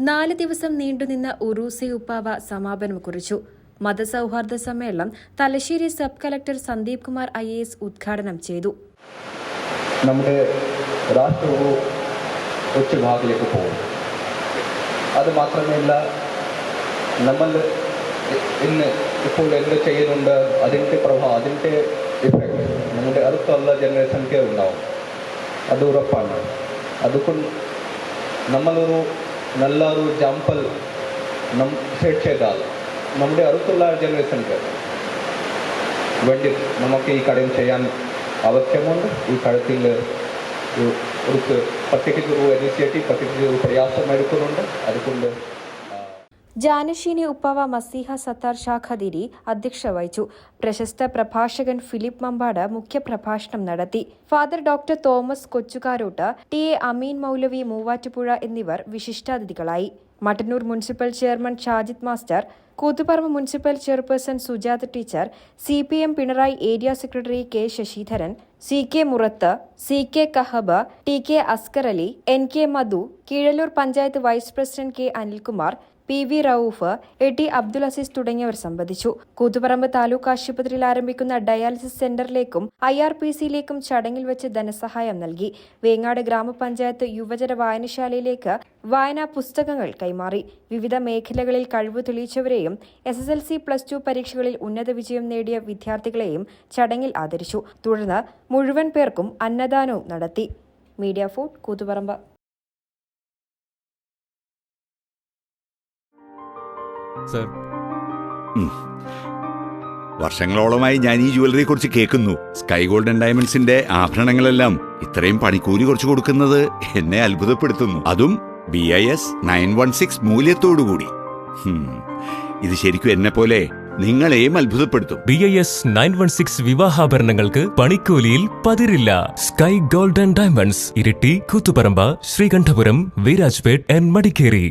നാല് ദിവസം നീണ്ടുനിന്ന ഉറൂസി ഉപ്പാവ സമാപനം കുറിച്ചു. മതസൗഹാർദ്ദ സമ്മേളനം Thalassery sub collector Sandeep Kumar I A S ഉദ്ഘാടനം ചെയ്തു. നമ്മുടെ രാഷ്ട്രവും ഉച്ചഭാഗത്തിലേക്ക് പോകും അത് മാത്രമല്ല നമ്മൾ ഇന്ന് ഇപ്പോൾ എന്ത് ചെയ്യുന്നുണ്ട് അതിന്റെ പ്രഭാവം അതിന്റെ ഇഫക്റ്റ് നമ്മുടെ അടുത്തുള്ള ജനറേഷൻക്ക് ഉണ്ടാവും. അത് ഉറപ്പാണ്. അതുകൊണ്ട് നമ്മളൊരു നല്ലൊരു ജാമ്പൽ നം ചെയ്താൽ നമ്മുടെ അടുത്തുള്ള ജനറേഷൻക്ക് വേണ്ടി നമുക്ക് ഈ കാര്യം ചെയ്യാൻ ആവശ്യമുണ്ട്. ഈ കാര്യത്തിൽ ഒരു ഒരു പ്രത്യേകിച്ച് ഒരു ഇനിഷ്യേറ്റീവ് പ്രത്യേകിച്ച് ഒരു പ്രയാസം എടുക്കുന്നുണ്ട്. അതുകൊണ്ട് ജാനശീനി ഉപ്പാവ മസീഹ സത്താർ ശാഖതിരി അധ്യക്ഷ വഹിച്ചു പ്രശസ്ത പ്രഭാഷകൻ ഫിലിപ്പ് മമ്പാട് മുഖ്യപ്രഭാഷണം നടത്തി. Father doctor Thomas Kochukarott T A Ameen Moulavi Muvattupuzha എന്നിവർ വിശിഷ്ടാതിഥികളായി. Mattannur municipal chairman Shajid master Koothuparamba municipal chairperson Sujatha teacher C P M Pinarayi area secretary K Sasidharan C K Murath C K Kahab T K Askar Ali N K Madhu Keezhallur panchayat vice president K Anilkumar P V Rauf A T Abdul Azeez തുടങ്ങിയവർ സംബന്ധിച്ചു കൂത്തുപറമ്പ് താലൂക്ക് ആശുപത്രിയിൽ ആരംഭിക്കുന്ന dialysis സെന്ററിലേക്കും I R P സിയിലേക്കും ചടങ്ങിൽ വെച്ച് ധനസഹായം നൽകി. വേങ്ങാട് ഗ്രാമപഞ്ചായത്ത് യുവജന വായനശാലയിലേക്ക് വായനാ പുസ്തകങ്ങൾ കൈമാറി. വിവിധ മേഖലകളിൽ കഴിവ് തെളിയിച്ചവരെയും S S L C plus two പരീക്ഷകളിൽ ഉന്നത വിജയം നേടിയ വിദ്യാർത്ഥികളെയും ചടങ്ങിൽ ആദരിച്ചു. തുടർന്ന് മുഴുവൻ പേർക്കും അന്നദാനവും നടത്തി. Media for Koothuparamba. സർ. വർഷങ്ങളോളമായി ഞാൻ ഈ ജുവലറിയെ കുറിച്ച് കേൾക്കുന്നു. സ്കൈ ഗോൾഡൻ ഡയമണ്ട്സിന്റെ ആഭരണങ്ങളെല്ലാം ഇത്രയും പണിക്കൂലി കുറച്ച് കൊടുക്കുന്നത് എന്നെ അത്ഭുതപ്പെടുത്തുന്നു. അതും B I S nine one six മൂല്യത്തോടുകൂടി. ഇത് ശരിക്കും എന്നെ പോലെ നിങ്ങളെയും അത്ഭുതപ്പെടുത്തും. B I S nine one six വിവാഹാഭരണങ്ങൾക്ക് പണിക്കൂലിയിൽ പതിരില്ല. Sky golden diamonds Iritty Koothuparamba Sreekandapuram Virajpet and Madikeri.